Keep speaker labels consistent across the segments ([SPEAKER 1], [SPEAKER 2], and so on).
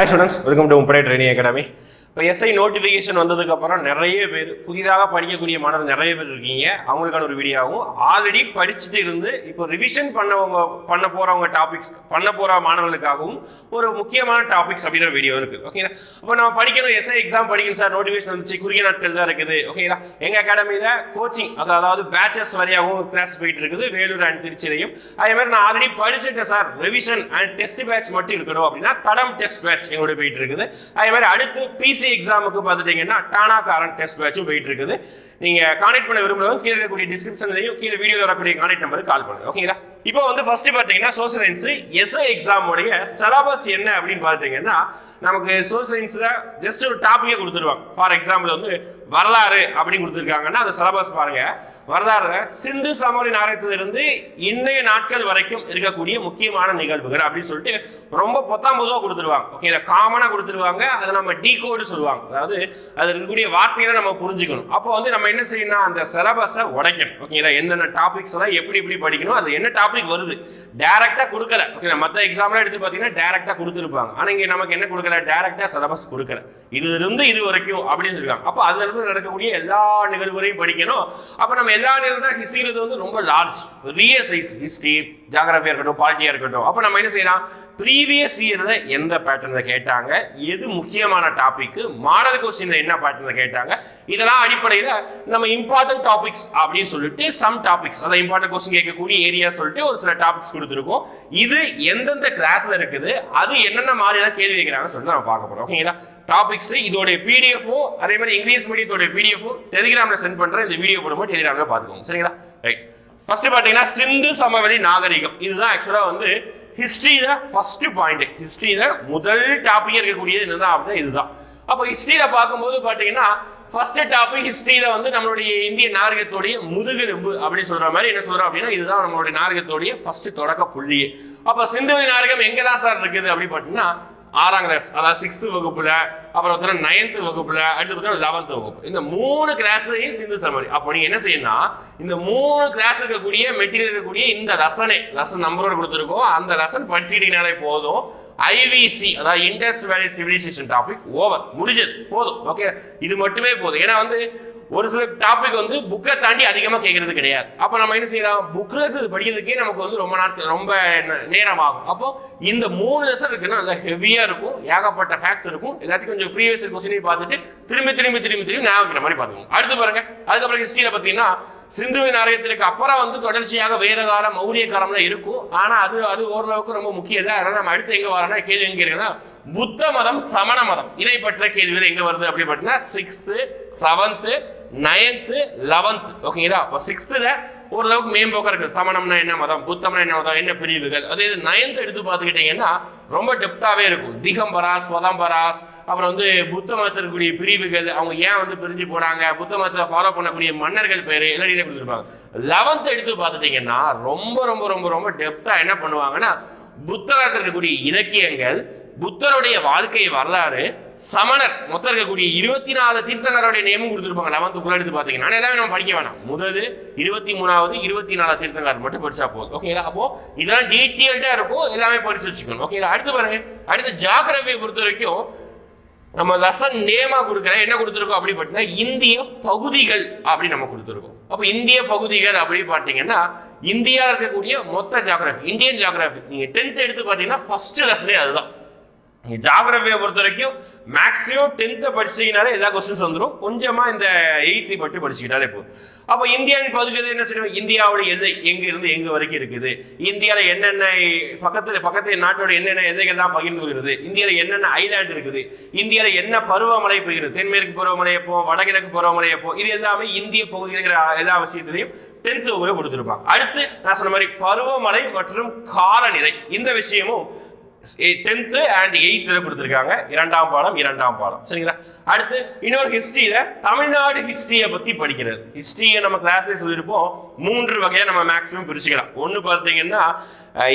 [SPEAKER 1] Hi students welcome to முப்படை training academy இப்போ SI notification வந்ததுக்கப்புறம் நிறைய பேர் புதிதாக படிக்கக்கூடிய மாணவர் நிறைய பேர் இருக்கீங்க. அவங்களுக்கான ஒரு வீடியோவும் ஆல்ரெடி படிச்சுட்டு இருந்து இப்போ ரிவிஷன் பண்ணவங்க பண்ண போகிறவங்க டாபிக்ஸ் பண்ண போகிற மாணவர்களுக்காகவும் ஒரு முக்கியமான டாபிக்ஸ் அப்படின்ற வீடியோ இருக்குது ஓகேங்களா இப்போ நம்ம படிக்கணும். எஸ்ஐ எக்ஸாம் படிக்கணும் சார் நோட்டிஃபிகேஷன் வந்துச்சு. குறுகிய நாட்கள் தான் இருக்குது. ஓகேங்களா எங்கள் அகாடமியில் கோச்சிங் அதாவது பேச்சஸ் வரையாகவும் கிளாஸ் போயிட்டு இருக்குது. வேலூர் அண்ட் திருச்சிலையும் அதே மாதிரி நான் ஆல்ரெடி படிச்சிருக்கேன் sir revision and test batch மட்டும் இருக்கணும் அப்படின்னா தடம் டெஸ்ட் பேட்ச் எங்களோட போயிட்டு இருக்குது. அதே மாதிரி அடுத்து பிசி எக்ஸாமுக்கு பார்த்துட்டீங்கன்னா டானா காரன் டெஸ்ட் பேட்சும் போயிட்டு இருக்குது நீங்கள் கான்டெக்ட் பண்ண விரும்புகிறவங்க கீழே இருக்கக்கூடிய டிஸ்கிரிப்ஷன்லையும் கீழே வீடியோவில் வரக்கூடிய கான்டெக்ட் நம்பருக்கு கால் பண்ணுங்க. ஓகேங்களா இப்போ வந்து ஃபர்ஸ்ட் பார்த்தீங்கன்னா சோசியல் சயின்ஸ் எஸ்ஐ எக்ஸாமுடைய சிலபஸ் என்ன அப்படின்னு பார்த்தீங்கன்னா நமக்கு சோசியல் சயின்ஸில் ஜஸ்ட் ஒரு டாப்பிக்கே கொடுத்துருவாங்க. ஃபார் எக்ஸாம்பிள் வந்து வரலாறு அப்படின்னு கொடுத்துருக்காங்கன்னா அந்த சிலபஸ் பாருங்க. வரலாறு சிந்து சமவெளி நாகரிகத்திலிருந்து இன்றைய நாட்கள் வரைக்கும் இருக்கக்கூடிய முக்கியமான நிகழ்வுகள் அப்படின்னு சொல்லிட்டு ரொம்ப பொத்தாம் பொதுவாக கொடுத்துருவாங்க. ஓகே இதை காமனாக கொடுத்துருவாங்க. அதை நம்ம டீ கோடு சொல்லுவாங்க. அதாவது அது இருக்கக்கூடிய வார்த்தைகளை நம்ம புரிஞ்சுக்கணும். அப்போ வந்து நம்ம என்ன செய்யணும் அந்த சிலபஸை உடைக்கணும். ஓகேங்களா என்னென்ன டாபிக்ஸ் எல்லாம் எப்படி எப்படி படிக்கணும் அது என்ன டாபிக் வருது? டேரக்டா கொடுக்கல. ஓகே மற்ற எக்ஸாம்லாம் எடுத்து பார்த்தீங்கன்னா டேரக்டா கொடுத்துருப்பாங்க. ஆனால் இங்கே நமக்கு என்ன கொடுக்கல? டேரக்டா சிலபஸ் கொடுக்கல. இதுல இருந்து இது வரைக்கும் அப்படின்னு சொல்லிருக்காங்க. அப்போ அதுல இருந்து நடக்கக்கூடிய எல்லா நிகழ்வுகளையும் படிக்கணும். அப்போ நம்ம எல்லா நிகழ்வுனா ஹிஸ்ட்ரியில வந்து ரொம்ப லார்ஜ் பெரிய சைஸ் ஹிஸ்ட்ரி ஜாகிரபியா இருக்கட்டும் பாலிட்டியா இருக்கட்டும். அப்போ நம்ம என்ன செய்யலாம்? ப்ரீவியஸ் இயர்ல எந்த பேட்டர்ல கேட்டாங்க? எது முக்கியமான டாபிக் மாடல் கொஸ்டின்ல என்ன பேட்டர்ல கேட்டாங்க? இதெல்லாம் அடிப்படையில் நம்ம இம்பார்ட்டன்ட் டாபிக்ஸ் அப்படின்னு சொல்லிட்டு சம் டாபிக்ஸ் அதாவது இம்பார்ட்டன்ட் கொஸ்டின் கேட்கக்கூடிய ஏரியா சொல்லிட்டு ஒரு சில டாபிக்ஸ் கொடுத்துருக்கோம். இது எந்தெந்த கிளாஸ்ல இருக்குது? அது என்னென்ன மாதிரியான கேள்வி கேட்கிறாங்கன்னு சொல்லிட்டு நம்ம பார்க்க போறோம். ஓகேங்களா டாபிக்ஸ் இதோட பிடிஎஃப்பும் அதே மாதிரி இங்கிலீஷ் மீடியம் மீடியத்தோட பிடிஎஃப்பும் டெலிகிராம்ல சென்ட் பண்ணுறேன் இந்த வீடியோ போடும்போது டெலிகிராமில் பார்த்துக்கோங்க. சரிங்களா? ரைட் ஃபர்ஸ்ட் பார்த்தீங்கன்னா சிந்து சமவெளி நாகரிகம். இதுதான் ஆக்சுவலாக வந்து ஹிஸ்டரியில ஃபர்ஸ்ட் பாயிண்ட் ஹிஸ்ட்ரியில் முதல் டாபிக் இருக்கக்கூடியது என்னதான் அப்படின்னா இதுதான். அப்போ ஹிஸ்ட்ரியில் பார்க்கும்போது பார்த்தீங்கன்னா ஃபர்ஸ்ட் டாபிக் ஹிஸ்ட்ரியில் வந்து நம்மளுடைய இந்திய நாகரிகத்தோடைய முதுகெலும்பு அப்படின்னு சொல்ற மாதிரி என்ன சொல்றோம் அப்படின்னா இதுதான் நம்மளுடைய நாகரிகத்துடைய ஃபர்ஸ்ட் தொடக்க புள்ளி அப்ப சிந்துவெளி நாகரிகம் எங்கெல்லாம் சார் இருக்குது அப்படின்னு பார்த்தீங்கன்னா ஆறாம் கிளாஸ் அதாவது சிக்ஸ்த்து வகுப்பில் அப்புறம் பார்த்தீங்கன்னா நைன்த்து வகுப்பில் அடுத்து பார்த்தீங்கன்னா லெவன்த்து வகுப்பு. இந்த மூணு கிளாஸ்லையும் சிந்து சமரி அப்போ நீங்கள் என்ன செய்யணும்னா இந்த மூணு கிளாஸ் இருக்கக்கூடிய மெட்டீரியல் இருக்கக்கூடிய இந்த லெசனே லெசன் நம்பரோட கொடுத்துருக்கோம் அந்த லெசன் படிச்சுக்கிட்டீங்கனாலே போதும். ஐவிசி அதாவது இண்டஸ் வேலி சிவிலைசேஷன் டாபிக் ஓவர் முடிஞ்சது. போதும். ஓகே இது மட்டுமே போதும். ஏன்னா வந்து ஒரு சில டாபிக் வந்து புக்கை தாண்டி அதிகமாக கேட்கறது கிடையாது. அப்போ நம்ம என்ன செய்யலாம்? புக்கில் படிக்கிறதுக்கே நமக்கு வந்து ரொம்ப நாட்கள் ரொம்ப நேரம் ஆகும் அப்போ இந்த மூணு லெசன் இருக்குன்னா அது ஹெவியாக இருக்கும். ஏகப்பட்ட ஃபேக்ட்ஸ் இருக்கும். எல்லாத்தையும் கொஞ்சம் ப்ரீவியஸ் கொஸ்டினையும் பார்த்துட்டு திரும்பி திரும்பி திரும்பி திரும்பி ஞாபகம் மாதிரி பார்த்துக்கணும் அடுத்து பாருங்க. அதுக்கப்புறம் ஹிஸ்டரியில் பார்த்தீங்கன்னா சிந்துவின் நாகரிகத்திற்கு அப்புறம் வந்து தொடர்ச்சியாக வேதகாலம் மௌரிய காலம்லாம் இருக்கும். ஆனால் அது அது ஓரளவுக்கு ரொம்ப முக்கியதா அதனால் நம்ம அடுத்து எங்கே வரோம்னா கேள்வி எங்கே இருக்குன்னா புத்த மதம் சமண மதம். இதை கேள்விகள் எங்கே வருது அப்படி பார்த்தீங்கன்னா சிக்ஸ்த்து செவன்த்து நைன்த்து லெவன்த் ஓகேங்களா அப்போ சிக்ஸ்த்தில் ஓரளவுக்கு மேம்போக்காக இருக்குது. சமணம்னா என்ன மதம்? புத்தம்னா என்ன மதம்? என்ன பிரிவுகள்? அதே இது நைன்த் எடுத்து பார்த்துக்கிட்டிங்கன்னா ரொம்ப டெப்தாகவே இருக்கும். திகம்பராஸ் ஸ்வதம்பராஸ் அப்புறம் வந்து புத்த மதத்தில் இருக்கக்கூடிய பிரிவுகள் அவங்க ஏன் வந்து பிரிஞ்சு போனாங்க? புத்த மதத்தை ஃபாலோ பண்ணக்கூடிய மன்னர்கள் பேர் எல்லாம் இதே கொடுத்துருப்பாங்க. லெவன்த் எடுத்து பார்த்துட்டிங்கன்னா ரொம்ப ரொம்ப ரொம்ப ரொம்ப டெப்தாக என்ன பண்ணுவாங்கன்னா புத்தகத்தில் இருக்கக்கூடிய இலக்கியங்கள் புத்தருடைய வாழ்க்கை வரலாறு சமணர் மொத்தம் இருக்கக்கூடிய இருபத்தி நாலு தீர்த்தங்கரோடைய நேமும் கொடுத்துருப்பாங்க. லெவன்த்துக்குள்ள எடுத்து பார்த்தீங்கன்னா எல்லாமே நம்ம படிக்க வேணாம். முதல் இருபத்தி மூணாவது இருபத்தி நாலு தீர்த்தங்கர் மட்டும் படிச்சா போதும். ஓகேங்களா அப்போ இதெல்லாம் டீட்டெயில்டா இருக்கும். எல்லாமே படிச்சு வச்சுக்கணும். ஓகேங்களா அடுத்து பாருங்க. அடுத்து ஜாகிரபியை பொறுத்த வரைக்கும் நம்ம லெசன் நேமா கொடுக்குற என்ன கொடுத்துருக்கோம்? அப்படி பார்த்தீங்கன்னா இந்திய பகுதிகள் அப்படி நம்ம கொடுத்துருக்கோம். அப்போ இந்திய பகுதிகள் அப்படி பார்த்தீங்கன்னா இந்தியா இருக்கக்கூடிய மொத்த ஜாகிரபி இந்தியன் ஜாகிரபி நீங்க டென்த் எடுத்து பார்த்தீங்கன்னா ஃபர்ஸ்ட் லெசனே அதுதான். ஜாகிரபியை பொறுத்த வரைக்கும் மேக்ஸிமம் டென்த்தை படிச்சீங்கனாலே எல்லா கொஸ்டின்ஸ் வந்துடும் கொஞ்சமாக இந்த எயித்து மட்டும் படிச்சுக்கிட்டாலே போதும். அப்போ இந்தியாவின் பகுதிகள் என்ன செய்யணும்? இந்தியாவோட எதை எங்கே இருந்து எங்க வரைக்கும் இருக்குது? இந்தியாவில் என்னென்ன பக்கத்தில் பக்கத்து நாட்டோட என்னென்ன எல்லைகள்லாம் பகிர்ந்து கொள்கிறது? இந்தியாவில் என்னென்ன ஐலாண்டு இருக்குது? இந்தியாவில் என்ன பருவமழை பெய்கிறது? தென்மேற்கு பருவமழை எப்போ வடகிழக்கு பருவமழை எப்போ இது எல்லாமே இந்திய பகுதியில் எல்லா விஷயத்திலையும் டென்த் வகுப்புல கொடுத்துருப்பாங்க. அடுத்து நான் சொன்ன மாதிரி பருவமழை மற்றும் காலநிலை. இந்த விஷயமும் டென்த்து அண்ட் எயித்தில் கொடுத்துருக்காங்க. இரண்டாம் பாடம் இரண்டாம் பாடம் சரிங்களா? அடுத்து இன்னொரு ஹிஸ்ட்ரியில் தமிழ்நாடு ஹிஸ்ட்ரியை பற்றி படிக்கிறது. ஹிஸ்ட்ரியை நம்ம கிளாஸ்ல சொல்லியிருப்போம். மூன்று வகையாக நம்ம மேக்ஸிமம் பிரிச்சுக்கலாம். ஒன்று பார்த்தீங்கன்னா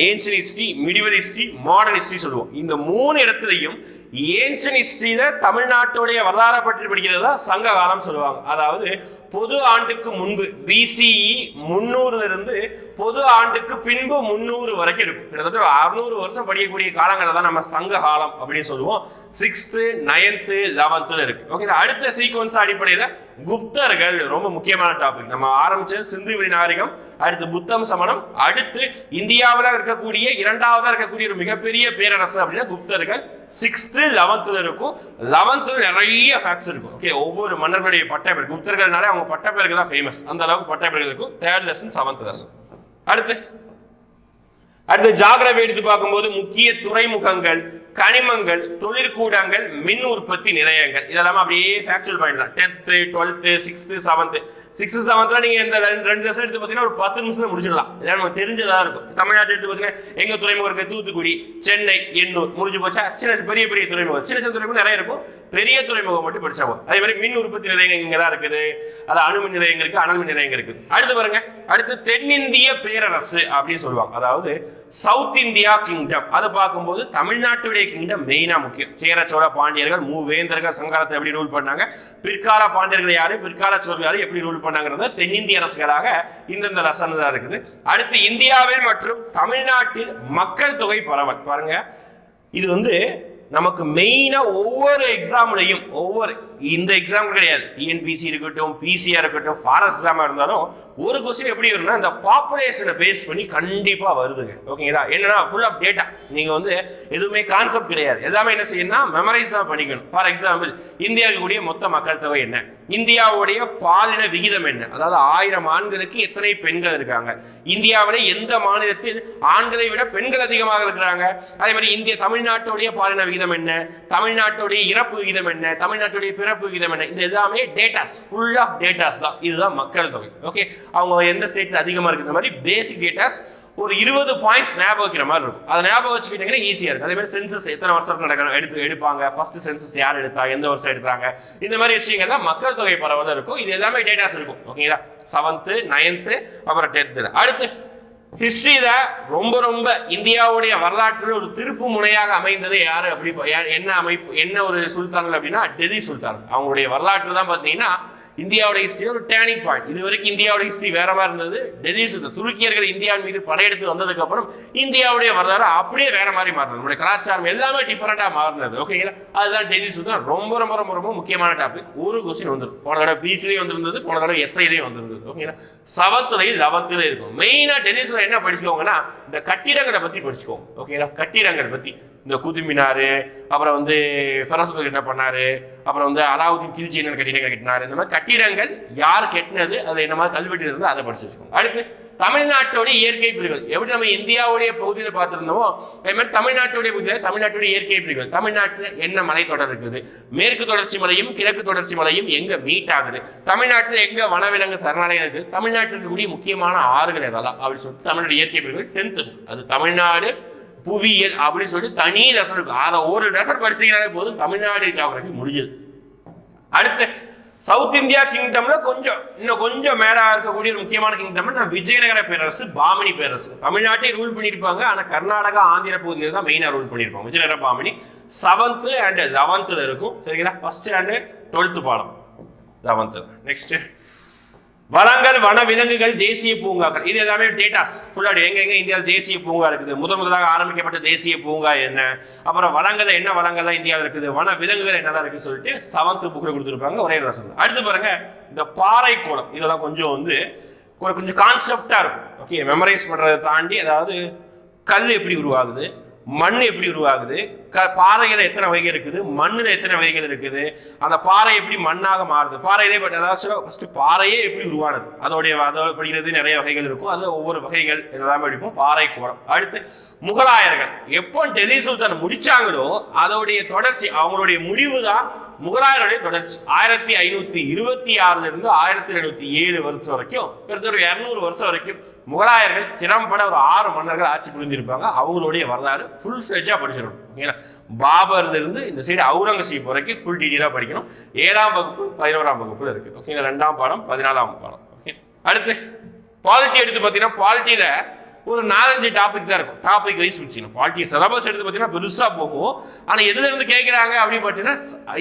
[SPEAKER 1] ancient history medieval history modern history சொல்லுவோம். இந்த மூணு இடத்துலையும் ஏன்சன் ஹிஸ்டரியில தமிழ்நாட்டுடைய வரலாறு பற்றி படிக்கிறது தான் சங்க காலம் சொல்லுவாங்க. அதாவது பொது ஆண்டுக்கு முன்பு பிசிஇ முன்னூறுல இருந்து பொது ஆண்டுக்கு பின்பு முன்னூறு வரைக்கும் இருக்கும். கிட்டத்தட்ட அறுநூறு வருஷம் படிக்கக்கூடிய காலங்களை தான் நம்ம சங்க காலம் அப்படின்னு சொல்லுவோம். சிக்ஸ்த்து நைன்த்து லெவன்த்துல இருக்கு. ஓகே அடுத்த சீக்வன்ஸ் அடிப்படையில் குப்தர்கள் ரொம்ப முக்கியமான டாபிக் நம்ம ஆரம்பிச்சது சிந்துவெளி நாகரிகம் அடுத்து புத்தம் சமணம் அடுத்து இந்தியாவில் இருக்கக்கூடிய இரண்டாவதா இருக்கக்கூடிய ஒரு மிகப்பெரிய பேரரசு அப்படின்னா குப்தர்கள். சிக்ஸ்த்து லெவன்த்தில் இருக்கும். லெவன்த்தில் நிறைய ஃபேக்ட்ஸ் இருக்கும். ஓகே ஒவ்வொரு மன்னர்களுடைய பட்டப்பேர் குப்தர்கள்னாலே அவங்க பட்டப்பேர்கள் தான் ஃபேமஸ் அந்த அளவுக்கு பட்டப்பேர்கள் இருக்கும். தேர்ட் லெசன் செவன்த் லெசன் அடுத்து அடுத்து ஜாகிரவை எடுத்து பார்க்கும்போது முக்கிய துறைமுகங்கள் கனிமங்கள் தொழிற்கூடங்கள் மின் உற்பத்தி நிலையங்கள். இதெல்லாம் அப்படியே ஃபேக்சுவல் பாயிண்ட் தான். Tenth twelfth sixth seventh sixth செவன்த்தில் நீங்கள் இந்த ரெண்டு ரெண்டு லெசன் எடுத்து பார்த்தீங்கன்னா ஒரு பத்து நிமிஷத்தில் முடிச்சிடலாம். இதெல்லாம் நமக்கு தெரிஞ்சதாக இருக்கும். தமிழ்நாட்டில் எடுத்து பார்த்தீங்கன்னா எங்கள் துறைமுகம் இருக்குது தூத்துக்குடி சென்னை எண்ணூர் முடிஞ்சு போச்சா? சின்ன பெரிய பெரிய துறைமுகம். சின்ன சின்ன துறைமுகம் நிறைய இருக்கும். பெரிய துறைமுகம் மட்டும் படிச்சா போதும். அதே மாதிரி மின் உற்பத்தி நிலையங்கள் இங்கே தான் இருக்குது. அது அணுமின் நிலையங்கள் இருக்குது அணுமின் நிலையங்கள் இருக்குது. அடுத்து பாருங்க. அடுத்து தென்னிந்திய பேரரசு அப்படின்னு சொல்லுவாங்க. அதாவது சவுத் இந்தியா கிங்டம். அதை பார்க்கும்போது தமிழ்நாட்டுடைய கிங்டம் மெயினாக முக்கியம். சேர சோழ பாண்டியர்கள் மூவேந்தர்கள் சங்காரத்தை எப்படி ரூல் பண்ணாங்க? பிற்கால பாண்டியர்கள் யாரு? பிற்கால சோழர்கள் யாரு? எப்படி ரூல் பண்ணாங்கிறது தென்னிந்திய அரசுகளாக இந்தந்த லசன் தான் இருக்குது. அடுத்து இந்தியாவில் மற்றும் தமிழ்நாட்டில் மக்கள் தொகை பரவல். பாருங்க. இது வந்து நமக்கு மெயினாக ஒவ்வொரு எக்ஸாம்லையும் ஒவ்வொரு இந்த எக்ஸாம் கிடையாது. டிஎன்பிசி இருக்கட்டும் பிசிஆர் இருக்கட்டும் ஃபாரஸ்ட் எக்ஸாமாக இருந்தாலும் ஒரு கொஸ்டின் எப்படி வரும்னா இந்த பாப்புலேஷனை பேஸ் பண்ணி கண்டிப்பாக வருதுங்க. ஓகேங்களா என்னன்னா ஃபுல் ஆஃப் டேட்டா நீங்கள் வந்து எதுவுமே கான்செப்ட் கிடையாது. எல்லாமே என்ன செய்யணும்னா மெமரைஸ் தான் பண்ணிக்கணும். ஃபார் எக்ஸாம்பிள் இந்தியாவுக்கு கூடிய மொத்த மக்கள் தொகை என்ன? இந்தியாவுடைய பாலின விகிதம் என்ன? அதாவது ஆயிரம் ஆண்களுக்கு எத்தனை பெண்கள் இருக்காங்க? இந்தியாவில் எந்த மாநிலத்தில் ஆண்களை விட பெண்கள் அதிகமாக இருக்கிறாங்க? அதே மாதிரி இந்திய தமிழ்நாட்டுடைய பாலின விகிதம் என்ன? தமிழ்நாட்டுடைய இறப்பு விகிதம் என்ன? தமிழ்நாட்டுடைய பிறப்பு விகிதம் என்ன? இந்த எல்லாமே டேட்டாஸ் ஃபுல் ஆஃப் டேட்டாஸ் தான். இதுதான் மக்கள் தொகை. ஓகே அவங்க எந்த ஸ்டேட்டில் அதிகமாக இருக்கு இந்த மாதிரி பேசிக் டேட்டாஸ் ஒரு இருபது பாயிண்ட்ஸ் ஞாபகம் வைக்கிற மாதிரி இருக்கும். அதை ஞாபகம் வச்சுக்கிட்டீங்கன்னா ஈஸியாக இருக்கும். அதே மாதிரி சென்சஸ் எத்தனை வருஷம் நடக்கணும்? எடுத்து எடுப்பாங்க. ஃபர்ஸ்ட் சென்சஸ் யார் எடுத்தா? எந்த வருஷம் எடுத்தாங்க இந்த மாதிரி விஷயங்கள்லாம் மக்கள் தொகை பரவல் இருக்கும். இது எல்லாமே டேட்டாஸ் இருக்கும். ஓகேங்களா செவன்த்து நைன்த்து அப்புறம் டென்த்து அடுத்து ஹிஸ்டரியில ரொம்ப ரொம்ப இந்தியாவுடைய வரலாற்றில் ஒரு திருப்பு முனையாக அமைந்தது யாரு அப்படி என்ன அமைப்பு என்ன ஒரு சுல்தான்கள் அப்படின்னா டெல்லி சுல்தான் அவங்களுடைய வரலாற்று தான் பார்த்தீங்கன்னா இந்தியாவோட ஹிஸ்டரி ஒரு டேர்னிங் பாயிண்ட் இது வரைக்கும் இந்தியாவோட ஹிஸ்டரி வேற மாதிரி இருந்தது. டெல்லி சுல்தான் துருக்கியர்கள் இந்தியாவின் மீது படையெடுத்து வந்ததுக்கு அப்புறம் இந்தியாவுடைய வரலாறு அப்படியே வேற மாதிரி மாறினது. நம்முடைய கலாச்சாரம் எல்லாமே டிஃபரெண்டா மாறினது. ஓகேங்களா அதுதான் டெல்லி தான் ரொம்ப ரொம்ப ரொம்ப ரொம்ப முக்கியமான டாபிக் ஒரு கொஸ்டின் வந்துடும் போன தடவை பிசிலையும் வந்திருந்தது போன தடவை எஸ்ஐலையும் வந்திருந்தது. ஓகேங்களா செவத்துலையும் லெவன்த்துலையும் இருக்கும். மெயினா டெல்லி என்ன படிச்சுக்கோங்கன்னா இந்த கட்டிடங்களை பத்தி படிச்சுக்கோங்க. ஓகேங்களா கட்டிடங்களை பத்தி. இந்த குதுமினாரு அப்புறம் வந்து ஃபெரசுல் என்ன பண்ணாரு? அப்புறம் வந்து அலாவுதீன் திருச்சி என்ன கட்டிடங்கள் கட்டினாரு? இந்த மாதிரி கட்டிடங்கள் யார் கட்டினது? அது என்ன மாதிரி கல்வெட்டு இருந்தால் அதை படிச்சு வச்சுக்கோங்க அடுத்து தமிழ்நாட்டோடைய இயற்கை பிரிவுகள் எப்படி நம்ம இந்தியாவுடைய பகுதியில் பார்த்துருந்தோமோ அதே மாதிரி தமிழ்நாட்டுடைய பகுதியில் தமிழ்நாட்டுடைய இயற்கை பிரிவுகள் தமிழ்நாட்டில் என்ன மலைத்தொடர் இருக்குது? மேற்கு தொடர்ச்சி மலையும் கிழக்கு தொடர்ச்சி மலையும் எங்கே மீட் ஆகுது? தமிழ்நாட்டில் எங்கே வனவிலங்கு சரணாலயம் இருக்குது தமிழ்நாட்டில் இருக்கக்கூடிய முக்கியமான ஆறுகள் எதெல்லாம்? அப்படின்னு சொல்லிட்டு தமிழ்நாடு இயற்கை பிரிவுகள் டென்த்து அது தமிழ்நாடு புவியியல் அப்படின்னு சொல்லிட்டு தனி லெசன் இருக்கும் அதை ஒரு லெசன் படிச்சீங்கனாலே போதும் தமிழ்நாடு ஜாகிரபி முடிஞ்சது. அடுத்து சவுத் இந்தியா கிங்டம்ல கொஞ்சம் இன்னும் கொஞ்சம் மேலாக இருக்கக்கூடிய ஒரு முக்கியமான கிங்டம்னா விஜயநகர பேரரசு பாமினி பேரரசு. தமிழ்நாட்டை ரூல் பண்ணியிருப்பாங்க ஆனால் கர்நாடகா ஆந்திர பகுதியில் தான் மெயினாக ரூல் பண்ணியிருப்பாங்க. விஜயநகர பாமினி செவன்த்து அண்ட் லெவன்த்தில் இருக்கும். சரிங்களா? ஃபர்ஸ்ட் அண்ட் டுவெல்த்து பாடம் லெவன்த்து நெக்ஸ்ட்டு வளங்கள் வன விலங்குகள் தேசிய பூங்காக்கள். இது எல்லாமே டேட்டாஸ். ஃபுல்லாக எங்க எங்க இந்தியாவில் தேசிய பூங்கா இருக்குது. முதன் முதலாக ஆரம்பிக்கப்பட்ட தேசிய பூங்கா என்ன? அப்புறம் வளங்கள் என்ன வளங்கள்லாம் இந்தியாவில் இருக்குது? வன விலங்குகள் என்னதான் இருக்குன்னு சொல்லிட்டு செவன்த் புக்கில் கொடுத்துருப்பாங்க ஒரே ரசம். அடுத்து பாருங்க இந்த பாறை கோலம் இதெல்லாம் கொஞ்சம் வந்து ஒரு கொஞ்சம் கான்செப்டா இருக்கும். ஓகே மெமரைஸ் பண்றதை தாண்டி அதாவது கல் எப்படி உருவாகுது? மண் எப்படி உருவாகுது? க பாறைகள் எத்தனை வகைகள் இருக்குது? மண்ணுல எத்தனை வகைகள் இருக்குது? அந்த பாறை எப்படி மண்ணாக மாறுது? பாறையிலே பட் அதாவது ஃபர்ஸ்ட் பாறையே எப்படி உருவானது? அதோடைய அதோட படிக்கிறது நிறைய வகைகள் இருக்கும். அது ஒவ்வொரு வகைகள் எல்லாமே படிப்போம் பாறை கோரம். அடுத்து முகலாயர்கள். எப்போ டெல்லி சுல்தான் முடிச்சாங்களோ அதோடைய தொடர்ச்சி அவங்களுடைய முடிவு தான் முகலாயருடைய தொடர்ச்சி. ஆயிரத்தி ஐநூத்தி இருபத்தி ஆறுல இருந்து ஆயிரத்தி எழுநூத்தி ஏழு வருஷம் வரைக்கும் கிட்டத்தட்ட ஒரு இருநூறு வருஷம் வரைக்கும் முகலாயர்கள் திறம்பட ஒரு ஆறு மன்னர்கள் ஆட்சி புரிஞ்சிருப்பாங்க அவங்களுடைய வரலாறு ஃபுல் ஸ்டேஜாக படிச்சிடணும் ஓகேங்களா பாபர்லேருந்து இந்த சைடு அவுரங்கசீப் வரைக்கும் ஃபுல் டீடெயிலாக படிக்கணும். ஏழாம் வகுப்பு பதினோராம் வகுப்பில் இருக்கு. ஓகேங்களா ரெண்டாம் பாடம் பதினாலாம் பாடம். ஓகே அடுத்து பாலிட்டி எடுத்து பார்த்தீங்கன்னா பாலிட்டியில ஒரு நாலஞ்சு டாபிக் தான் இருக்கும். டாபிக் வைஸ் வச்சுக்கணும் பாலிட்டி சிலபஸ் எடுத்து பார்த்தீங்கன்னா பெருசாக போகும். ஆனால் எதுல இருந்து கேட்குறாங்க அப்படின்னு பார்த்தீங்கன்னா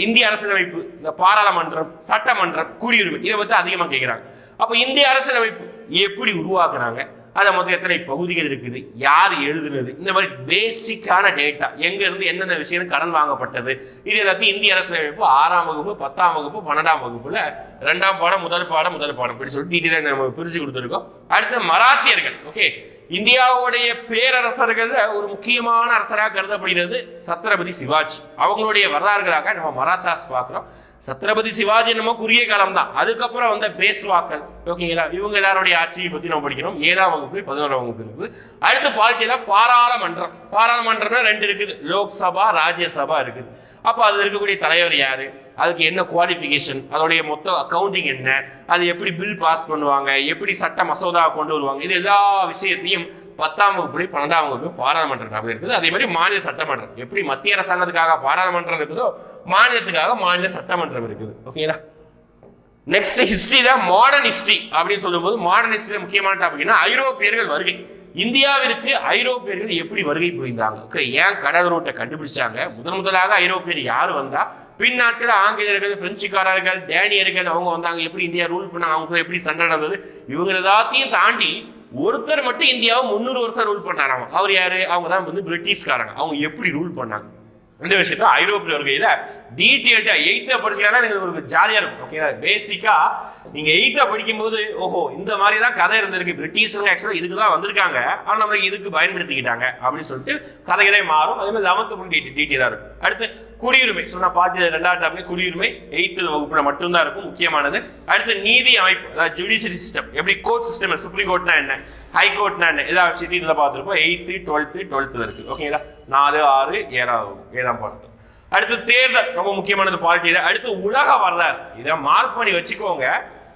[SPEAKER 1] இந்திய அரசியலமைப்பு இந்த பாராளுமன்றம் சட்டமன்றம் குடியுரிமை இதை பற்றி அதிகமாக கேட்குறாங்க அப்போ இந்திய அரசியலமைப்பு எப்படி உருவாக்குனாங்க? அதை மொத்தம் எத்தனை பகுதிகள் இருக்குது? யார் எழுதுனது? இந்த மாதிரி பேசிக்கான டேட்டா எங்கேருந்து என்னென்ன விஷயம் கடன் வாங்கப்பட்டது? இது எல்லாத்தையும் இந்திய அரசியலமைப்பு ஆறாம் வகுப்பு பத்தாம் வகுப்பு பன்னெண்டாம் வகுப்புல ரெண்டாம் பாடம் முதல் பாடம் முதல் பாடம். இப்படி சொல்லி டீட்டெயிலாக நம்ம பிரித்து கொடுத்துருக்கோம். அடுத்த மராத்தியர்கள் ஓகே இந்தியாவுடைய பேரரசர்கள் ஒரு முக்கியமான அரசராக கருதப்படுகிறது சத்ரபதி சிவாஜி. அவங்களுடைய வரலாறுகளாக நம்ம மராத்தாஸ் பார்க்குறோம் சத்ரபதி சிவாஜி நம்ம குறுகிய காலம் தான் அதுக்கப்புறம் வந்த பேஸ்வாக்கள் ஓகேங்களா இவங்க எல்லாருடைய ஆட்சியை பற்றி நம்ம படிக்கிறோம். ஏழாம் வகுப்பு பதினோராம் வகுப்பு இருக்குது. அடுத்து பார்ட்டியில் பாராளுமன்றம். பாராளுமன்றம்னா ரெண்டு இருக்குது. லோக்சபா ராஜ்யசபா இருக்குது. அப்போ அதில் இருக்கக்கூடிய தலைவர் யாரு? அதுக்கு என்ன குவாலிஃபிகேஷன் அதோடைய மொத்த அக்கவுண்டிங் என்ன? அது எப்படி பில் பாஸ் பண்ணுவாங்க? எப்படி சட்ட மசோதா கொண்டு வருவாங்க? இது எல்லா விஷயத்தையும் பத்தாம் வகுப்புலையும் பன்னெண்டாம் வகுப்பு பாராளுமன்ற டாபிக் இருக்குது. அதே மாதிரி மாநில சட்டமன்றம். எப்படி மத்திய அரசாங்கத்துக்காக பாராளுமன்றம் இருக்குதோ மாநிலத்துக்காக மாநில சட்டமன்றம் இருக்குது. ஓகேங்களா நெக்ஸ்ட் ஹிஸ்டரியில மாடர்ன் ஹிஸ்டரி அப்படின்னு சொல்லும்போது மாடர்ன் ஹிஸ்டரியில முக்கியமான டாபிக்னா ஐரோப்பியர்கள் வருகை. இந்தியாவிற்கு ஐரோப்பியர்கள் எப்படி வருகை புரிந்தாங்க? ஏன் கடல் ரோட்டை கண்டுபிடிச்சாங்க? முதன் முதலாக ஐரோப்பியர் யார் வந்தா? பின்னாட்கள் ஆங்கிலேயர்கள் பிரெஞ்சுக்காரர்கள் டேனியர்கள் அவங்க வந்தாங்க. எப்படி இந்தியா ரூல் பண்ண அவங்க எப்படி சண்டை நடந்தது? இவங்க எல்லாத்தையும் தாண்டி ஒருத்தர் மட்டும் இந்தியாவை முந்நூறு வருஷம் ரூல் பண்ணாராம்? அவர் யாரு? அவங்க தான் வந்து பிரிட்டிஷ்காரங்க. அவங்க எப்படி ரூல் பண்ணாங்க? இந்த விஷயத்த ஐரோப்பிய வருகையில டீட்டெயில்டாக எயித்த படிச்சீங்கன்னா எனக்கு ஒரு ஜாலியா இருக்கும். ஓகேங்களா பேசிக்கா நீங்க எயித்த படிக்கும்போது ஓஹோ இந்த மாதிரி தான் கதை இருந்திருக்கு. பிரிட்டிஷுங்க ஆக்சுவலாக இதுக்கு தான் வந்திருக்காங்க. ஆனால் நம்மளுக்கு இதுக்கு பயன்படுத்திக்கிட்டாங்க. அப்படின்னு சொல்லிட்டு கதைகளே மாறும். அதே மாதிரி லெவன்த்து டீட்டெயிலாக இருக்கும். அடுத்து குடியுரிமை. சொன்ன பாட்டு ரெண்டாவது டாபிக் குடியுரிமை. எயித்து வகுப்புல மட்டும்தான் இருக்கும் முக்கியமானது. அடுத்து நீதி அமைப்பு அதாவது ஜுடிஷியரி சிஸ்டம் எப்படி கோர்ட் சிஸ்டம் சுப்ரீம் கோர்ட்னா என்ன? ஹை கோர்ட்னா என்ன? எல்லா விஷயத்தையும் இதில் பார்த்துருப்போம் எயித்து டுவெல்த்து டுவெல்த்தில் இருக்கு. ஓகேங்களா நாலு ஆறு ஏழாவது ஏதாம் ஏழாம் அடுத்து தேர்தல் ரொம்ப முக்கியமானது பாலிட்டியில் அடுத்து உலக வரலாறு. இதை மார்க் பண்ணி வச்சுக்கோங்க.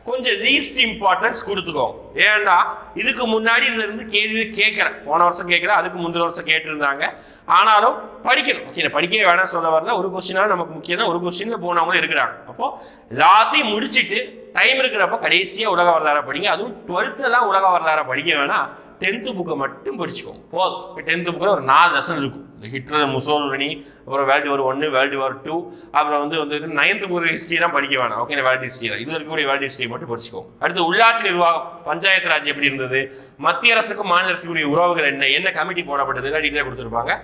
[SPEAKER 1] கொஞ்சம் லீஸ்ட் இம்பார்ட்டன்ஸ் கொடுத்துக்கோங்க ஏன்னா இதுக்கு முன்னாடி இதுல இருந்து கேள்வி கேட்கறேன் போன வருஷம் கேட்கறேன் அதுக்கு முந்தின வருஷம் கேட்டிருந்தாங்க. ஆனாலும் படிக்கணும். ஓகே படிக்கவே வேணாம் சொல்ல வரல. ஒரு கொஸ்டினா நமக்கு முக்கியம் தான். ஒரு கொஸ்டின்ல போனவங்களும் இருக்கிறாங்க. அப்போ எல்லாத்தையும் முடிச்சுட்டு டைம் இருக்கிறப்ப கடைசியாக உலக வரலாறு படிங்க. அதுவும் டுவெல்த்து தான் உலக வரலாறு படிக்க வேணாம். டென்த்து புக்கை மட்டும் படிச்சுக்கோங்க. போதும். டென்த்து புக்கில் ஒரு நாலு லெசன் இருக்கும். ஹிட்லர் முசோலினி அப்புறம் வேர்ல்டு வார் ஒன்று வேர்ல்டு வார் டூ அப்புறம் வந்து வந்து நைன்த்து ஒரு ஹிஸ்ட்ரி தான் படிக்க வேணாம். ஓகே வேர்ல்டு ஹிஸ்ட்ரி தான். இது இருக்கக்கூடிய வேர்ல்டு ஹிஸ்ட்ரி மட்டும் படிச்சுக்கோங்க அடுத்து உள்ளாட்சி நிர்வாகம் பஞ்சாயத்து ராஜ் எப்படி இருந்தது? மத்திய அரசுக்கும் மாநில அரசுக்குரிய உறவுகள் என்ன? என்ன கமிட்டி போடப்பட்டது? டீட்டெயில் கொடுத்துருப்பாங்க.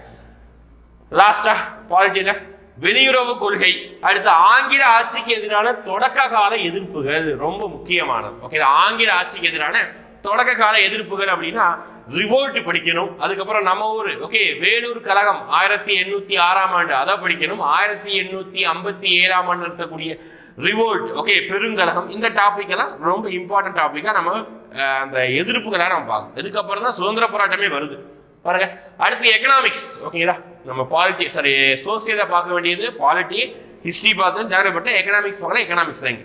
[SPEAKER 1] லாஸ்டா பாலிட்டியில் வெளியுறவு கொள்கை. அடுத்து ஆங்கில ஆட்சிக்கு எதிரான தொடக்க கால எதிர்ப்புகள் ரொம்ப முக்கியமானது. ஓகே ஆங்கில ஆட்சிக்கு எதிரான தொடக்க கால எதிர்ப்புகள் அப்படின்னா ரிவோல்ட் படிக்கணும். அதுக்கப்புறம் நம்ம ஊர். ஓகே வேலூர் கழகம் ஆயிரத்தி எண்ணூத்தி ஆறாம் ஆண்டு. அதை படிக்கணும். ஆயிரத்தி எண்ணூத்தி ஐம்பத்தி ஏழாம் ஆண்டு நடத்தக்கூடிய ரிவோல்ட் ஓகே பெருங்கழகம். இந்த டாபிக் எல்லாம் ரொம்ப இம்பார்ட்டன்ட் டாபிக்கா நம்ம அந்த எதிர்ப்புகளை நம்ம பார்க்கணும். இதுக்கப்புறம் தான் சுதந்திர போராட்டமே வருது. பாருங்க. அடுத்து எக்கனாமிக்ஸ் ஓகேங்களா நம்ம பாலிட்டி சாரி சோசியலை பார்க்க வேண்டியது பாலிட்டி ஹிஸ்டரி பார்த்து ஜாகிரப்பட்ட எக்கனாமிக்ஸ் பார்க்கலாம். எக்கனாமிக்ஸ் தாங்க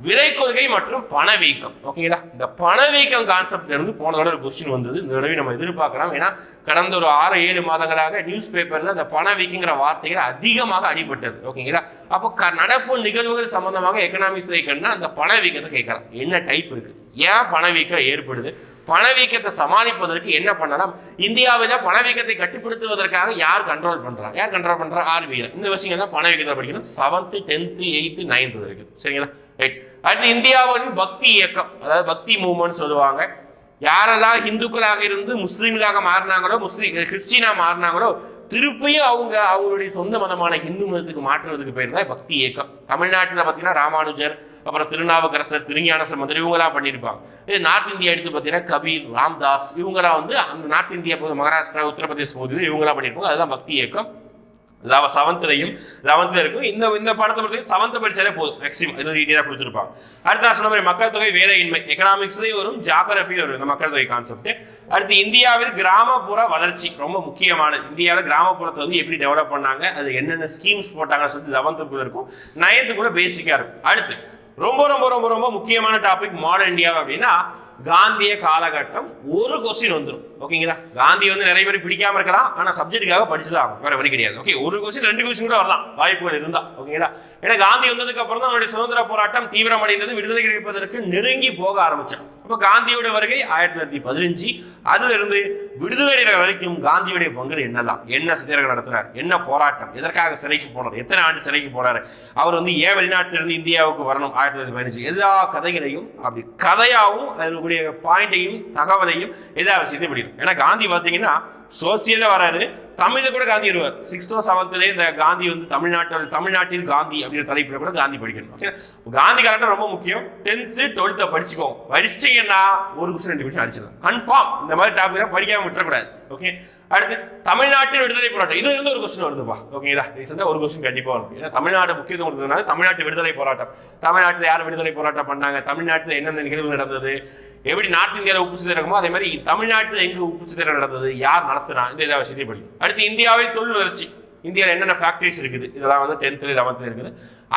[SPEAKER 1] விலை கொள்கை மற்றும் பணவீக்கம். ஓகேங்களா? இந்த பணவீக்கம் கான்செப்ட்ல இருந்து போன தடவை ஒரு கொஸ்டின் வந்தது. இந்த தடவை நம்ம எதிர்பார்க்கலாம். ஏன்னா கடந்த ஒரு ஆறு ஏழு மாதங்களாக நியூஸ் பேப்பர்ல அந்த பணவீக்கங்கிற வார்த்தைகள் அதிகமாக அடிபட்டது. ஓகேங்களா? அப்போ க- நடப்பு நிகழ்வுகள் சம்பந்தமாக எக்கனாமிக்ஸ் கேட்கணும்னா அந்த பணவீக்கத்தை கேட்கலாம். என்ன டைப் இருக்கு? ஏன் பணவீக்கம் ஏற்படுது? பணவீக்கத்தை சமாளிப்பதற்கு என்ன பண்ணலாம்? இந்தியாவில் பணவீக்கத்தை கட்டுப்படுத்துவதற்காக யார் கண்ட்ரோல் பண்ணுறாங்க யார் கண்ட்ரோல் பண்ணுறா ஆர்பிஐ இந்த விஷயம் தான் பணவீக்கத்தை படிக்கணும். செவன்த்து டென்த்து எயித்து நைன்த்து வரைக்கும். சரிங்களா? ரைட் அடுத்து இந்தியாவின் பக்தி இயக்கம். அதாவது பக்தி மூவ்மெண்ட் சொல்லுவாங்க. யாரெல்லாம் இந்துக்களாக இருந்து முஸ்லீம்களாக மாறினாங்களோ முஸ்லீம் கிறிஸ்டினாக மாறினாங்களோ திருப்பியும் அவங்க அவங்களுடைய சொந்த மதமான ஹிந்து மதத்துக்கு மாற்றுவதற்கு பேர் தான் பக்தி இயக்கம். தமிழ்நாட்டில் பார்த்தீங்கன்னா ராமானுஜர் அப்புறம் திருநாவுக்கரசர் திருஞான சம்பந்தர் இவங்களாம் பண்ணியிருப்பாங்க. இது நார்த் இந்தியா எடுத்து பார்த்தீங்கன்னா கபீர் ராம்தாஸ் இவங்களாம் வந்து அந்த நார்த் இந்தியா போது மகாராஷ்டிரா உத்தரப்பிரதேச பகுதியில் இவங்களாம் பண்ணியிருப்பாங்க. அதுதான் பக்தி இயக்கம். லவ செவன்த்லையும் லெவன்த்ல இருக்கும். இந்த இந்த படத்தை பொறுத்த செவன்த் படிச்சாலே போதும் மேக்ஸிமம் இது டீட்டெயிலாக கொடுத்துருப்பாங்க. அடுத்து சொன்ன மாதிரி மக்கள் தொகை வேலையின்மை எக்கனாமிக்ஸ்லேயும் வரும் ஜாகிரபியில் வரும் இந்த மக்கள் தொகை கான்செப்ட் அடுத்து இந்தியாவில் கிராமப்புற வளர்ச்சி ரொம்ப முக்கியமானது. இந்தியாவில் கிராமப்புறத்தை வந்து எப்படி டெவலப் பண்ணாங்க அது என்னென்ன ஸ்கீம்ஸ் போட்டாங்கன்னு சொல்லிட்டு லெவன்த்துக்குள்ள இருக்கும். நைன்த்துக்குள்ள பேசிக்காக இருக்கும். அடுத்து ரொம்ப ரொம்ப ரொம்ப ரொம்ப முக்கியமான டாபிக் மாடர்ன் இந்தியா அப்படின்னா காந்திய காலகட்டம் ஒரு கொஸ்டின் வந்துடும் ஓகேங்களா காந்தி வந்து நிறைய பேர் பிடிக்காம இருக்கலாம். ஆனால் சப்ஜெக்ட்டுக்காக படிச்சுதான். வேற வழி கிடையாது. ஓகே ஒரு கொஸ்டின் ரெண்டு கொஸ்டின் கூட வரலாம். வாய்ப்புகள் இருந்தா. ஓகேங்களா ஏன்னா காந்தி வந்ததுக்கு அப்புறம் தான் அவருடைய சுதந்திர போராட்டம் தீவிரமடைந்தது விடுதலை கிடைப்பதற்கு நெருங்கி போக ஆரம்பிச்சான். இப்போ காந்தியோட வருகை ஆயிரத்தி தொள்ளாயிரத்தி பதினஞ்சு. அதுல இருந்து விடுதலை வரைக்கும் காந்தியுடைய பங்கு என்னதான்? என்ன சித்திரங்கள் நடத்துறார்? என்ன போராட்டம்? எதற்காக சிறைக்கு போனார்? எத்தனை ஆண்டு சிறைக்கு போனார்? அவர் வந்து ஏன் வெளிநாட்டிலிருந்து இந்தியாவுக்கு வரணும் ஆயிரத்தி தொள்ளாயிரத்தி பதினஞ்சு? எல்லா கதைகளையும் அப்படி கதையாகவும் அதனுடைய பாயிண்டையும் தகவலையும் எல்லா விஷயத்தையும் முடியும் ஏன்னா காந்தி பார்த்தீங்கன்னா சோசியலே வராரு. தமிழில் கூட காந்தி வருவார். சிக்ஸ்த்தோ செவன்த்லேயே இந்த காந்தி வந்து தமிழ்நாட்டில் தமிழ்நாட்டில் காந்தி அப்படின்ற தலைப்பில் கூட காந்தி படிக்கணும். ஓகே காந்தி கரெக்டாக ரொம்ப முக்கியம். டென்த்து டுவெல்த்தை படிச்சுக்கோ படிச்சிங்கன்னா ஒரு கொஸ்டின் ரெண்டு கொஸ்டின் அடிச்சிடலாம். கன்ஃபார்ம் இந்த மாதிரி டாபிக்லாம் படிக்காமல் விட்டுறக்கூடாது. ஓகே அடுத்து தமிழ்நாட்டின் விடுதலை போராட்டம். இது இருந்து ஒரு கொஸ்டின் வருதுப்பா. ஓகேங்களா ரீசெண்டாக ஒரு கொஸ்டின் கண்டிப்பாக வரும். ஏன்னா தமிழ்நாடு முக்கியத்துவம் கொடுத்ததுனால தமிழ்நாட்டு விடுதலை போராட்டம். தமிழ்நாட்டில் யார் விடுதலை போராட்டம் பண்ணாங்க? தமிழ்நாட்டில் என்னென்ன நிகழ்வு நடந்தது? எப்படி நார்த் இந்தியாவில் உப்பு சிதறல் அதே மாதிரி தமிழ்நாட்டில் எங்கு உப்பு சிதறல் நடந்தது? யார் நடத்துனா? இந்த எல்லா விஷயத்தையும் படிக்கும் அடுத்து இந்தியாவில் தொழில் வளர்ச்சி. இந்தியாவில் என்னென்ன ஃபேக்ட்ரிஸ் இருக்குது? இதெல்லாம் வந்து டென்த்ல லெவன்த்ல இருக்குது.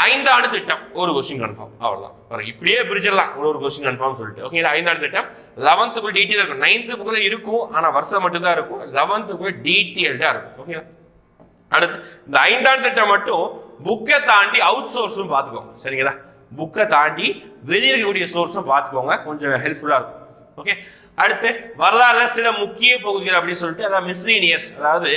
[SPEAKER 1] ஐந்தாண்டு திட்டம் ஒரு கொஸ்டின் கன்ஃபார்ம் அவ்வளோதான் இப்படியே பிரிச்சிடலாம். ஒரு ஒரு கொஸ்டின் கன்ஃபார்ம் சொல்லிட்டு. ஓகே ஐந்தாண்டு திட்டம். லெவன்த்துக்குள்ள டீட்டெயில் இருக்கும். நைன்த்து இருக்கும் ஆனால் வருஷம் மட்டும்தான் இருக்கும். லெவன்த்துக்குள்ள டீட்டெயில்டாக இருக்கும். ஓகேங்களா அடுத்து இந்த ஐந்தாண்டு திட்டம் மட்டும் புக்கை தாண்டி அவுட் சோர்ஸும் பார்த்துக்கோங்க. சரிங்களா? புக்கை தாண்டி வெளியே இருக்கக்கூடிய சோர்ஸும் பார்த்துக்கோங்க. கொஞ்சம் ஹெல்ப்ஃபுல்லாக இருக்கும். ஓகே அடுத்து வரலாறு சில முக்கிய பகுதிகள் அப்படின்னு சொல்லிட்டு அதாவது மிஸ்லீனியர்ஸ் அதாவது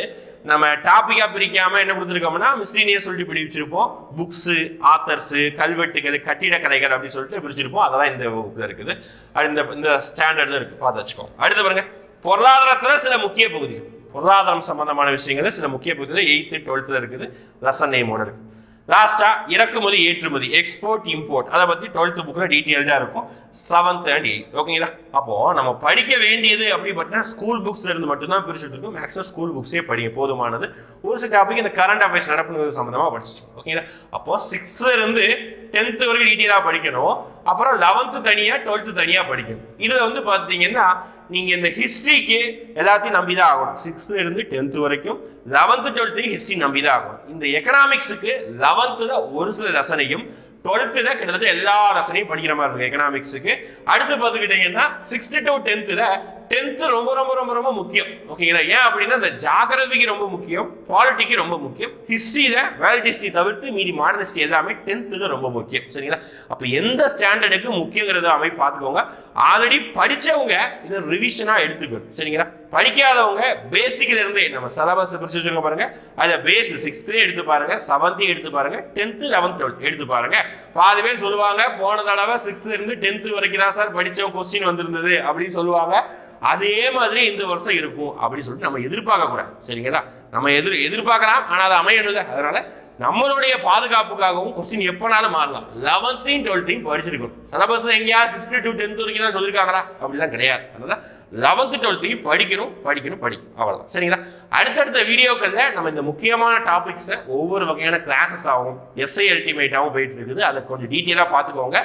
[SPEAKER 1] நம்ம டாப்பிக்காக பிரிக்காமல் என்ன கொடுத்துருக்கோம்னா மிஸ்லீனியர்ஸ் சொல்லிட்டு பிரிச்சிருப்போம் புக்ஸு ஆத்தர்ஸு கல்வெட்டுகள் கட்டிடக்கலைகள் அப்படின்னு சொல்லிட்டு பிரிச்சிருப்போம். அதெல்லாம் இந்த வகுப்பில் இருக்குது. அது இந்த இந்த ஸ்டாண்டர்ட் தான் இருக்குது பார்த்து வச்சுக்கோங்க. அடுத்து பாருங்க. பொருளாதாரத்தில் சில முக்கிய பகுதிகள். பொருளாதாரம் சம்பந்தமான விஷயங்கள்ல சில முக்கிய பகுதியில் எயித்து டுவெல்த்தில் இருக்குது. லெசன் நேமோட இருக்குது லாஸ்டா இறக்குமதி ஏற்றுமதி எக்ஸ்போர்ட் இம்போர்ட் அதை பத்தி டுவெல்த் புக்ல டீட்டெயில்டா இருக்கும். செவன்த் அண்ட் எயித் ஓகேங்களா அப்போ நம்ம படிக்க வேண்டியது அப்படி பார்த்தீங்கன்னா ஸ்கூல் புக்ஸ்ல இருந்து மட்டும்தான் பிரிச்சுட்டு இருக்கும். மேக்ஸிமம் ஸ்கூல் புக்ஸே படிங்க போதுமானது. ஒரு சில டாபிக் இந்த கரண்ட் அஃபேர்ஸ் நடப்புங்கிறது சம்பந்தமா படிச்சிச்சு ஓகேங்களா அப்போ சிக்ஸ்த்ல இருந்து டென்த் வரைக்கும் டீட்டெயிலா படிக்கணும். அப்புறம் லெவன்த்து தனியா டுவெல்த்து தனியா படிக்கணும். இதுல வந்து பாத்தீங்கன்னா நீங்க இந்த ஹிஸ்டரிக்கு எல்லாத்தையும் நம்பி தான் ஆகணும். சிக்ஸ்த்ல இருந்து டென்த் வரைக்கும் லெவன்த்து டுவெல்த்தையும் ஹிஸ்டரி நம்பி தான் ஆகணும். இந்த எக்கனாமிக்ஸுக்கு லெவன்த்துல ஒரு சில ரசனையும் டுவெல்த்துல கிட்டத்தட்ட எல்லா ரசனையும் படிக்கிற மாதிரி இருக்கும் எக்கனாமிக்ஸுக்கு அடுத்து பார்த்துக்கிட்டீங்கன்னா சிக்ஸ்த்து டு டென்த்தில் டென்த்து ரொம்ப ரொம்ப ரொம்ப ரொம்ப முக்கியம். ஓகேங்களா ஏன் அப்படின்னா இந்த ஜாகிரபிக்கு ரொம்ப முக்கியம் பாலிட்டிக்கு ரொம்ப முக்கியம் ஹிஸ்டரியில வேர்ல்ட் ஹிஸ்டரி தவிர்த்து மீதி மாடர்ன் எல்லாமே டென்த்தில் ரொம்ப முக்கியம். சரிங்களா? அப்போ எந்த ஸ்டாண்டர்டுக்கு முக்கியங்கிறத அமை பார்த்துக்கோங்க. ஆல்ரெடி படித்தவங்க இதை ரிவிஷனாக எடுத்துக்கணும். சரிங்களா? படிக்காதவங்க பேசிக்ல இருந்தே நம்ம சிலபஸ் பிரிச்சு வச்சுருக்க பாருங்க. அதை பேஸ் சிக்ஸ்த்லேயே எடுத்து பாருங்க செவன்த்தையும் எடுத்து பாருங்க டென்த்து லெவன்த் டுவெல்த் எடுத்து பாருங்க. பாதி பேர் சொல்லுவாங்க போன தடவை சிக்ஸ்த்ல இருந்து டென்த் வரைக்கும் தான் சார் படித்தவங்க கொஸ்டின் வந்திருந்தது அப்படின்னு சொல்லுவாங்க. அதே மாதிரி இந்த வருஷம் இருக்கும் அப்படின்னு சொல்லிட்டு நம்ம எதிர்பார்க்கக்கூடாது சரிங்களா? நம்ம எதிர் எதிர்பார்க்கலாம் ஆனால் அது அமையணுங்க அதனால நம்மளுடைய பாதுகாப்புக்காகவும் கொஸ்டின் எப்போனாலும் மாறலாம். லெவன்த்தையும் டுவெல்த்தையும் படிச்சிருக்கணும். சிலபஸ் எங்கேயா சிக்ஸ்த்து டு டென்த் வரைக்கும் தான் சொல்லியிருக்காங்களா அப்படிலாம் கிடையாது. அதனால லெவன்த்து டுவெல்த்தையும் படிக்கணும் படிக்கணும் படிக்கணும். அவ்வளோதான் சரிங்களா? அடுத்தடுத்த வீடியோக்களில் நம்ம இந்த முக்கியமான டாபிக்ஸை ஒவ்வொரு வகையான கிளாஸஸ் ஆகும் எஸ்ஐ அல்டிமேட்டாகவும் போயிட்டு இருக்குது. அதை கொஞ்சம் டீட்டெயிலாக பார்த்துக்கோங்க.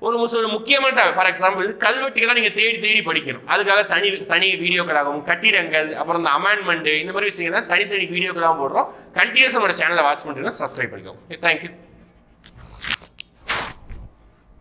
[SPEAKER 1] ஒரு மு- ஒரு முக்கியமான ஃபார் எக்ஸாம்பிள் கல்வெட்டுகளை நீங்கள் தேடி தேடி படிக்கணும். அதுக்காக தனி தனி வீடியோக்களாகவும் கட்டிடங்கள் அப்புறம் இந்த அமெண்ட்மெண்ட் இந்த மாதிரி விஷயங்கள் தான் தனித்தனி வீடியோக்களாகவும் போடுறோம். கண்டினியூஸ் நம்ம சேனலை வாட்ச் பண்ணுறீங்கன்னா சப்ஸ்கிரைப் பண்ணிக்கோங்க. தேங்க்யூ